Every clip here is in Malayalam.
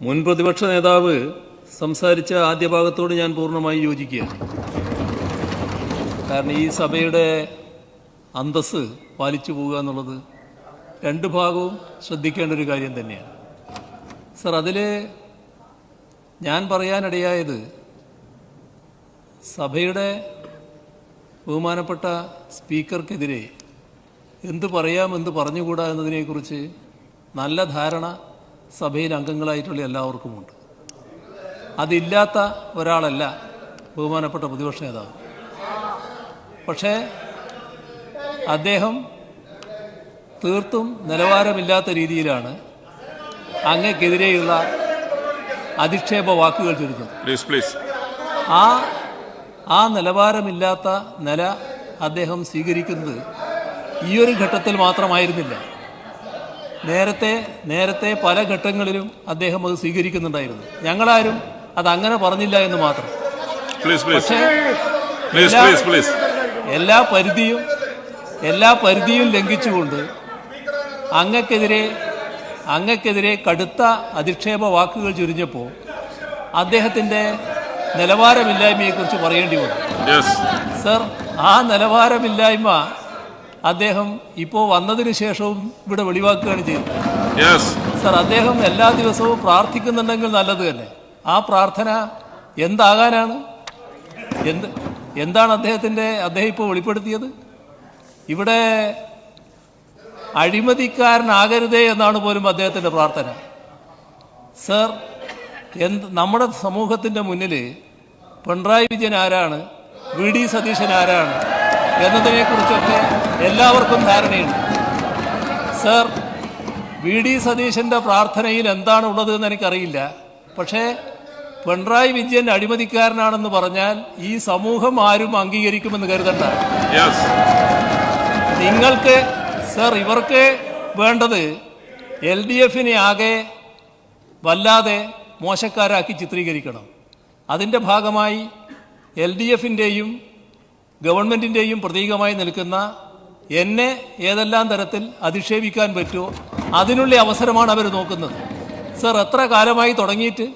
മുൻ പ്രതിപക്ഷ നേതാവ് സംസാരിച്ച ആദ്യ ഭാഗത്തോട് ഞാൻ പൂർണമായി യോജിക്കുകയാണ്. കാരണം ഈ സഭയുടെ അന്തസ് പാലിച്ചു പോവുക എന്നുള്ളത് രണ്ട് ഭാഗവും ശ്രദ്ധിക്കേണ്ട ഒരു കാര്യം തന്നെയാണ്. സർ അതിൽ ഞാൻ പറയാനിടയായത് സഭയുടെ ബഹുമാനപ്പെട്ട സ്പീക്കർക്കെതിരെ എന്ത് പറയാം എന്ത് പറഞ്ഞുകൂടാ എന്നതിനെക്കുറിച്ച് നല്ല ധാരണ സഭയിൽ അംഗങ്ങളായിട്ടുള്ള എല്ലാവർക്കുമുണ്ട്. അതില്ലാത്ത ഒരാളല്ല ബഹുമാനപ്പെട്ട പ്രതിപക്ഷ നേതാവ്. പക്ഷേ അദ്ദേഹം തീർത്തും നിലവാരമില്ലാത്ത രീതിയിലാണ് അങ്ങക്കെതിരെയുള്ള അധിക്ഷേപ വാക്കുകൾ ചുരുക്കുന്നത് പ്ലീസ് പ്ലീസ് ആ ആ നിലവാരമില്ലാത്ത നില അദ്ദേഹം സ്വീകരിക്കുന്നത് ഈ ഒരു ഘട്ടത്തിൽ മാത്രമായിരുന്നില്ല. നേരത്തെ നേരത്തെ പല ഘട്ടങ്ങളിലും അദ്ദേഹം അത് സ്വീകരിക്കുന്നുണ്ടായിരുന്നു. ഞങ്ങളാരും അത് അങ്ങനെ പറഞ്ഞില്ല എന്ന് മാത്രം. പക്ഷേ എല്ലാ- പരിധിയും എല്ലാ പരിധിയും ലംഘിച്ചുകൊണ്ട് അങ്ങക്കെതിരെ അങ്ങക്കെതിരെ കടുത്ത അധിക്ഷേപ വാക്കുകൾ ചുരിഞ്ഞപ്പോൾ അദ്ദേഹത്തിന്റെ നിലവാരമില്ലായ്മയെക്കുറിച്ച് പറയേണ്ടി വന്നു. സർ ആ നിലവാരമില്ലായ്മ അദ്ദേഹം ഇപ്പോൾ വന്നതിന് ശേഷവും ഇവിടെ വെളിവാക്കുകയാണ് ചെയ്തത് സർ അദ്ദേഹം എല്ലാ ദിവസവും പ്രാർത്ഥിക്കുന്നുണ്ടെങ്കിൽ നല്ലത് തന്നെ. ആ പ്രാർത്ഥന എന്താകാനാണ്? എന്ത് എന്താണ് അദ്ദേഹത്തിന്റെ അദ്ദേഹം ഇപ്പോൾ വെളിപ്പെടുത്തിയത്? ഇവിടെ അഴിമതിക്കാരനാകരുതേ എന്നാണ് പോലും അദ്ദേഹത്തിന്റെ പ്രാർത്ഥന. സർ എന്ത് നമ്മുടെ സമൂഹത്തിന്റെ മുന്നിൽ പിണറായി വിജയൻ ആരാണ്? വി ഡി സതീശൻ ആരാണ്? എന്നതിനെക്കുറിച്ചൊക്കെ എല്ലാവർക്കും ധാരണയുണ്ട്. സർ വി ഡി സതീശന്റെ പ്രാർത്ഥനയിൽ എന്താണ് ഉള്ളത് എന്ന് എനിക്കറിയില്ല പക്ഷേ പിണറായി വിജയൻ അഴിമതിക്കാരനാണെന്ന് പറഞ്ഞാൽ ഈ സമൂഹം ആരും അംഗീകരിക്കുമെന്ന് കരുതണ്ട. നിങ്ങൾക്ക് സർ ഇവർക്ക് വേണ്ടത് എൽ ഡി എഫിനെ ആകെ വല്ലാതെ മോശക്കാരാക്കി ചിത്രീകരിക്കണം. അതിന്റെ ഭാഗമായി എൽ ഡി എഫിന്റെയും ഗവൺമെന്റിന്റെയും പ്രതീകമായി നിൽക്കുന്ന എന്നെ ഏതെല്ലാം തരത്തിൽ അധിക്ഷേപിക്കാൻ പറ്റുമോ അതിനുള്ള അവസരമാണ് അവർ നോക്കുന്നത്. സർ എത്ര കാലമായി തുടങ്ങിയിട്ട്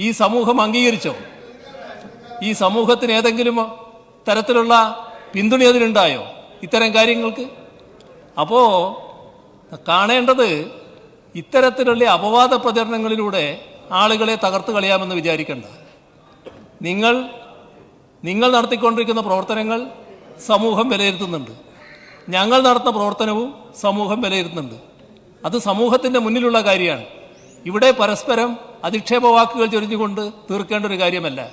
ഈ സമൂഹം അംഗീകരിച്ചോ? ഈ സമൂഹത്തിന് ഏതെങ്കിലും തരത്തിലുള്ള പിന്തുണ അതിനുണ്ടായോ ഇത്തരം കാര്യങ്ങൾക്ക്? അപ്പോൾ കാണേണ്ടത് ഇത്തരത്തിലുള്ള അപവാദ പ്രചരണങ്ങളിലൂടെ ആളുകളെ തകർത്ത് കളയാമെന്ന് വിചാരിക്കേണ്ട. നിങ്ങൾ നിങ്ങൾ നടത്തിക്കൊണ്ടിരിക്കുന്ന പ്രവർത്തനങ്ങൾ സമൂഹം വിലയിരുത്തുന്നുണ്ട്. ഞങ്ങൾ നടത്തുന്ന പ്രവർത്തനവും സമൂഹം വിലയിരുത്തുന്നുണ്ട്. അത് സമൂഹത്തിന്റെ മുന്നിലുള്ള കാര്യമാണ്. ഇവിടെ പരസ്പരം അധിക്ഷേപ വാക്കുകൾ ചൊരിഞ്ഞുകൊണ്ട് തീർക്കേണ്ട ഒരു കാര്യമല്ല.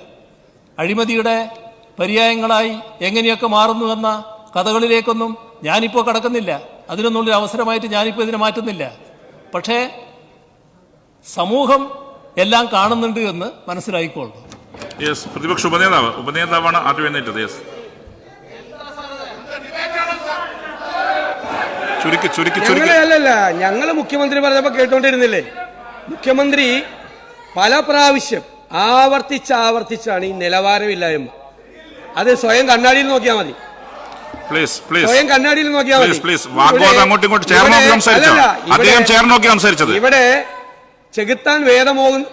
അഴിമതിയുടെ പര്യായങ്ങളായി എങ്ങനെയൊക്കെ മാറുന്നുവെന്ന കഥകളിലേക്കൊന്നും ഞാനിപ്പോൾ കടക്കുന്നില്ല. അതിനൊന്നുള്ളൊരു അവസരമായിട്ട് ഞാനിപ്പോൾ ഇതിനെ മാറ്റുന്നില്ല. പക്ഷേ സമൂഹം എല്ലാം കാണുന്നുണ്ട് എന്ന് മനസ്സിലായിക്കൊള്ളു യെസ് പ്രതിപക്ഷ ഉപനേതാവ് ഉപനേതാവാണ് ആദ്യം എഴുന്നേറ്റത് യെസ് ചുരുക്കി ചുരുക്കി ചുരുക്കി. അല്ലല്ല ഞങ്ങൾ മുഖ്യമന്ത്രി പറഞ്ഞപ്പോ കേട്ടോണ്ടിരുന്നില്ലേ? മുഖ്യമന്ത്രി പല പ്രാവശ്യം ആവർത്തിച്ച് ആവർത്തിച്ചാണ് ഈ നിലവാരമില്ലായ്മ. അത് സ്വയം കണ്ണാടിയിൽ നോക്കിയാൽ മതി. പ്ലീസ് പ്ലീസ് സ്വയം കണ്ണാടിയിൽ നോക്കിയാൽ മതി. പ്ലീസ് വാഗ്വാദം അങ്ങോട്ടും ഇങ്ങോട്ടും ചേർന്ന് നോക്കി സംസാരിച്ചോ? അദ്ദേഹം ചേർന്ന് നോക്കി സംസാരിച്ചത്. ഇവിടെ ചെകുത്താൻ വേദം ഓ-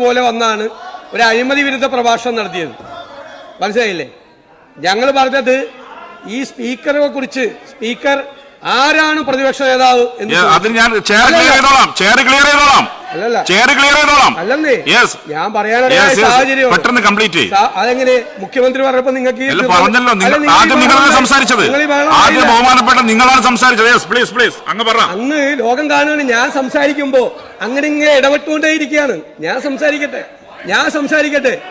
പോലെ വന്നാണ് ഒരു അഴിമതി വിരുദ്ധ പ്രഭാഷണം നടത്തിയത്. മനസ്സിലായില്ലേ? ഞങ്ങൾ പറഞ്ഞത് ഈ സ്പീക്കറെ കുറിച്ച് സ്പീക്കർ ആരാണ് പ്രതിപക്ഷ നേതാവ് അതിന് ഞാൻ ചെയർ ക്ലിയർ ചെയ്തോളാം ചെയർ ക്ലിയർ ചെയ്തോളാം. ചെയർ ക്ലിയർ ചെയ്തോളാം. ഞാൻ. സാഹചര്യം പെട്ടെന്ന് കംപ്ലീറ്റ്. അതെങ്ങനെ? മുഖ്യമന്ത്രി പറഞ്ഞപ്പോ നിങ്ങൾക്ക് പറഞ്ഞല്ലോ. ആദ്യം നിങ്ങളാണ് സംസാരിച്ചത്. ആദ്യം ബഹുമാനപ്പെട്ട നിങ്ങളാണ് സംസാരിച്ചത്. യെസ് പ്ലീസ് പ്ലീസ് അങ്ങ് പറ. അന്ന് ലോകം കാണുകയാണ്. ഞാൻ സംസാരിക്കുമ്പോ അങ്ങനെ ഇങ്ങനെ ഇടപെട്ടുകൊണ്ടേ ഇരിക്കുകയാണ് ഞാൻ സംസാരിക്കട്ടെ. ഞാൻ സംസാരിക്കട്ടെ.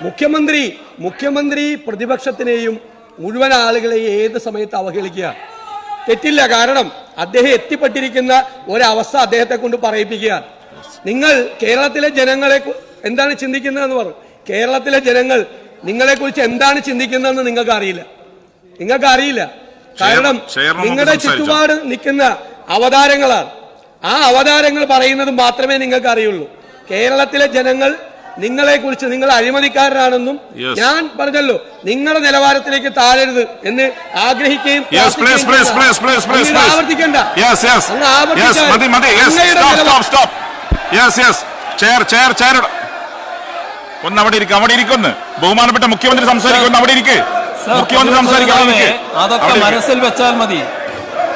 മുഖ്യമന്ത്രി മുഖ്യമന്ത്രി പ്രതിപക്ഷത്തിനെയും മുഴുവൻ ആളുകളെയും ഏത് സമയത്ത് അവഹേളിക്കുക? തെറ്റില്ല. കാരണം അദ്ദേഹം എത്തിപ്പെട്ടിരിക്കുന്ന ഒരവസ്ഥ അദ്ദേഹത്തെ കൊണ്ട് പറയിപ്പിക്കുക. നിങ്ങൾ കേരളത്തിലെ ജനങ്ങളെ എന്താണ് ചിന്തിക്കുന്നതെന്ന് പറഞ്ഞു കേരളത്തിലെ ജനങ്ങൾ നിങ്ങളെ കുറിച്ച് എന്താണ് ചിന്തിക്കുന്നതെന്ന് നിങ്ങൾക്ക് അറിയില്ല. നിങ്ങൾക്ക് അറിയില്ല. കാരണം നിങ്ങളുടെ. ചുറ്റുപാട് നിൽക്കുന്ന അവതാരങ്ങളാണ്. ആ അവതാരങ്ങൾ പറയുന്നത് മാത്രമേ നിങ്ങൾക്ക് അറിയുള്ളൂ. കേരളത്തിലെ ജനങ്ങൾ നിങ്ങളെ കുറിച്ച് നിങ്ങൾ അഴിമതിക്കാരനാണെന്നും ഞാൻ പറഞ്ഞല്ലോ നിങ്ങളുടെ നിലവാരത്തിലേക്ക് താഴരുത് എന്ന് ആഗ്രഹിക്കുകയും yes please please please please please അങ്ങ് ഇത് ആവർത്തിക്കണ്ട. യെസ് യെസ് അങ്ങ് യെസ് മതി മതി. Yes stop stop stop yes yes chair chair chair ഒന്ന് അവിടെ ഇരിക്കും അവിടെ ഇരിക്കുന്നു. ബഹുമാനപ്പെട്ട മുഖ്യമന്ത്രി സംസാരിക്കുന്നു അവിടെ ഇരിക്കേ. സർ, മുഖ്യമന്ത്രി സംസാരിക്കാൻ അതൊക്കെ മനസ്സിൽ വെച്ചാൽ മതി.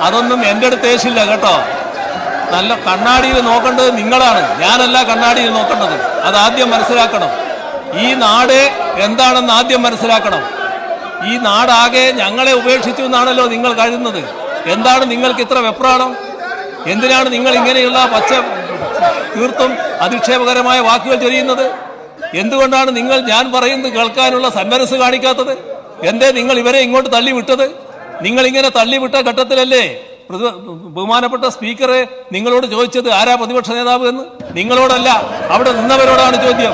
അതൊന്നും എന്റെ അടുത്ത് ഏശില്ല കേട്ടോ. നല്ല കണ്ണാടിയിൽ നോക്കേണ്ടത് നിങ്ങളാണ്. ഞാനല്ല കണ്ണാടിയിൽ നോക്കേണ്ടത്. അത് ആദ്യം മനസ്സിലാക്കണം. ഈ നാട് എന്താണെന്ന് ആദ്യം മനസ്സിലാക്കണം. ഈ നാടാകെ ഞങ്ങളെ ഉപേക്ഷിച്ചു എന്നാണല്ലോ നിങ്ങൾ കരുതുന്നത്. എന്താണ് നിങ്ങൾക്ക് ഇത്ര വെപ്രാണം എന്തിനാണ് നിങ്ങൾ ഇങ്ങനെയുള്ള പച്ച തീർത്തും അധിക്ഷേപകരമായ വാക്കുകൾ ചൊരിയുന്നത്? എന്തുകൊണ്ടാണ് നിങ്ങൾ ഞാൻ പറയുന്നത് കേൾക്കാനുള്ള സന്മനസ് കാണിക്കാത്തത്? എന്തേ നിങ്ങൾ ഇവരെ ഇങ്ങോട്ട് തള്ളിവിട്ടത്? നിങ്ങൾ ഇങ്ങനെ തള്ളിവിട്ട ഘട്ടത്തിലല്ലേ ബഹുമാനപ്പെട്ട സ്പീക്കറെ നിങ്ങളോട് ചോദിച്ചത് ആരാ പ്രതിപക്ഷ നേതാവ് എന്ന്? നിങ്ങളോടല്ല അവിടെ നിന്നവരോടാണ് ചോദ്യം.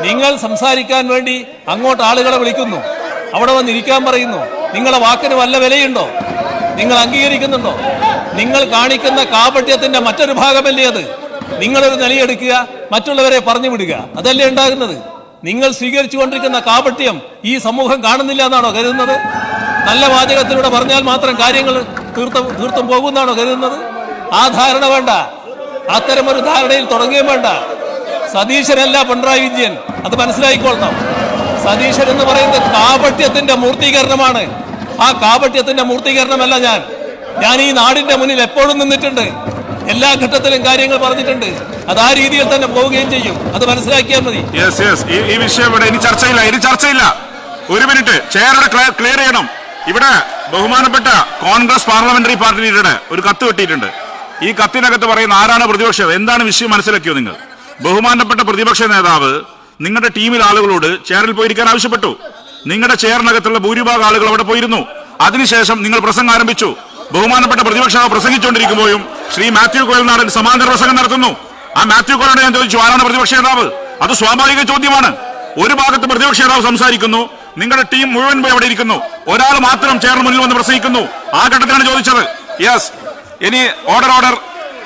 നിങ്ങൾ സംസാരിക്കാൻ വേണ്ടി അങ്ങോട്ട് ആളുകളെ വിളിക്കുന്നു. അവിടെ വന്നിരിക്കാൻ പറയുന്നു. നിങ്ങളെ വാക്കിന് വല്ല വിലയുണ്ടോ? നിങ്ങൾ അംഗീകരിക്കുന്നുണ്ടോ? നിങ്ങൾ കാണിക്കുന്ന കാപട്യത്തിന്റെ മറ്റൊരു ഭാഗമല്ലേ അത്? നിങ്ങളൊരു നിലയെടുക്കുക മറ്റുള്ളവരെ പറഞ്ഞു വിടുക. അതല്ലേ ഉണ്ടാകുന്നത്? നിങ്ങൾ സ്വീകരിച്ചുകൊണ്ടിരിക്കുന്ന കാപട്യം ഈ സമൂഹം കാണുന്നില്ല എന്നാണോ കരുതുന്നത്? നല്ല വാചകത്തിലൂടെ പറഞ്ഞാൽ മാത്രം കാര്യങ്ങൾ തീർത്തും തീർത്തും പോകുമെന്നാണോ കരുതുന്നത്? ആ ധാരണ വേണ്ട. അത്തരമൊരു ധാരണയിൽ തുടങ്ങുകയും വേണ്ട. സതീശനല്ല പിണറായി വിജയൻ. അത് മനസ്സിലായിക്കൊള്ളണം. സതീശൻ എന്ന് പറയുന്നത് കാപട്യത്തിന്റെ മൂർത്തീകരണമാണ്. ആ കാപട്യത്തിന്റെ മൂർത്തീകരണമല്ല ഞാൻ. ഞാൻ ഈ നാടിന്റെ മുന്നിൽ എപ്പോഴും നിന്നിട്ടുണ്ട്. എല്ലാ ഘട്ടത്തിലും കാര്യങ്ങൾ പറഞ്ഞിട്ടുണ്ട്. അത് ആ രീതിയിൽ തന്നെ പോവുകയും ചെയ്യും. അത് മനസ്സിലാക്കിയാൽ മതി. ഈ വിഷയം ഇവിടെ ഇനി ചർച്ചയില്ല. ഇനി ചർച്ചയില്ല. ഒരു മിനിറ്റ്. ചെയർ ക്ലിയർ ചെയ്യണം. ഇവിടെ ബഹുമാനപ്പെട്ട കോൺഗ്രസ് പാർലമെന്ററി പാർട്ടി ലീഡറുടെ ഒരു കത്ത് കിട്ടിയിട്ടുണ്ട് ഈ കത്തിനകത്ത് പറയുന്ന ആരാണ് പ്രതിപക്ഷം? എന്താണ് വിഷയം മനസ്സിലാക്കിയോ നിങ്ങൾ? ബഹുമാനപ്പെട്ട പ്രതിപക്ഷ നേതാവ് നിങ്ങളുടെ ടീമിൽ ആളുകളോട് ചെയറിൽ പോയിരിക്കാൻ ആവശ്യപ്പെട്ടു. നിങ്ങളുടെ ചെയറിനകത്തുള്ള ഭൂരിഭാഗം ആളുകൾ അവിടെ പോയിരുന്നു. അതിനുശേഷം നിങ്ങൾ പ്രസംഗം ആരംഭിച്ചു. ബഹുമാനപ്പെട്ട പ്രതിപക്ഷ പ്രസംഗിച്ചുകൊണ്ടിരിക്കുമ്പോഴും ശ്രീ മാത്യു കോയൽനാടൻ സമാന്തര പ്രസംഗം നടത്തുന്നു. ആ മാത്യു കോയലോട് ഞാൻ ചോദിച്ചു ആരാണ് പ്രതിപക്ഷ നേതാവ്? അത് സ്വാഭാവിക ചോദ്യമാണ്. ഒരു ഭാഗത്ത് പ്രതിപക്ഷ നേതാവ് സംസാരിക്കുന്നു നിങ്ങളുടെ ടീം മുഴുവൻ പോയി അവിടെ ഇരിക്കുന്നു. ഒരാൾ മാത്രം ചേർന്ന് മുന്നിൽ വന്ന് പ്രസംഗിക്കുന്നു. ആ ഘട്ടത്തിലാണ് ചോദിച്ചത്. യെസ് ഇനി ഓർഡർ ഓർഡർ